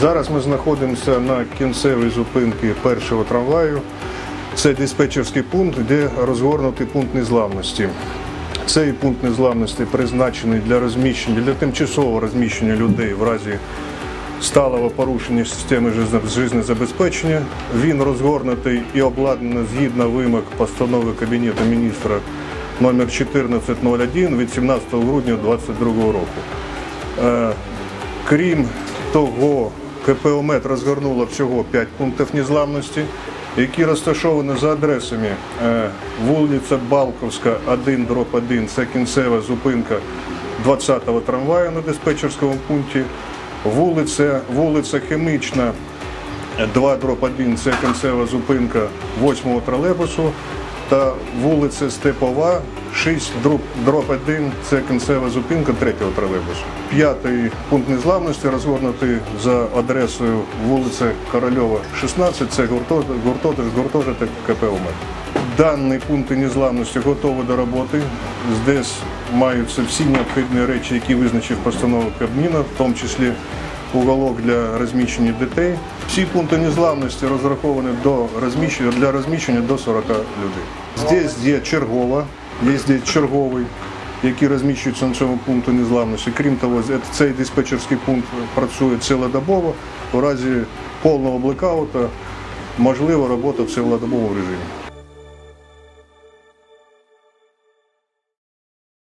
Зараз ми знаходимося на кінцевій зупинці першого трамваю. Це диспетчерський пункт, де розгорнутий пункт незламності. Цей пункт незламності призначений для розміщення, для тимчасового розміщення людей в разі сталого порушення системи жизне- жизнезабезпечення. Він розгорнутий і обладнаний згідно вимог постанови Кабінету міністра номер 1401 від 17 грудня 2022 року. Е, Крім того, КПОМЕТ розгорнуло всього 5 пунктів незламності, які розташовані за адресами е, вулиця Балковська, 1, дроб 1, це кінцева зупинка 20-го трамваю на диспетчерському пункті, вулиця, вулиця Хімічна, 2 дроб 1 це кінцева зупинка 8-го тролейбусу та вулиця Степова 6 дроб, дроб 1 це кінцева зупинка 3-го тролейбусу. П'ятий пункт незламності розгорнутий за адресою вулиця Корольова 16, це гуртожиток, гуртожиток, гуртожиток КП «Омет». Дані пункти незламності готові до роботи. Здесь маються всі необхідні речі, які визначив постанова Кабміна, в тому числі уголок для розміщення дітей. Всі пункти незламності розраховані до розміщення для розміщення до 40 людей. Здесь є чергова, є черговий, який розміщується на цьому пункту незламності. Крім того, цей диспетчерський пункт працює цілодобово. У разі повного блекаута можлива робота в цілодобовому режимі.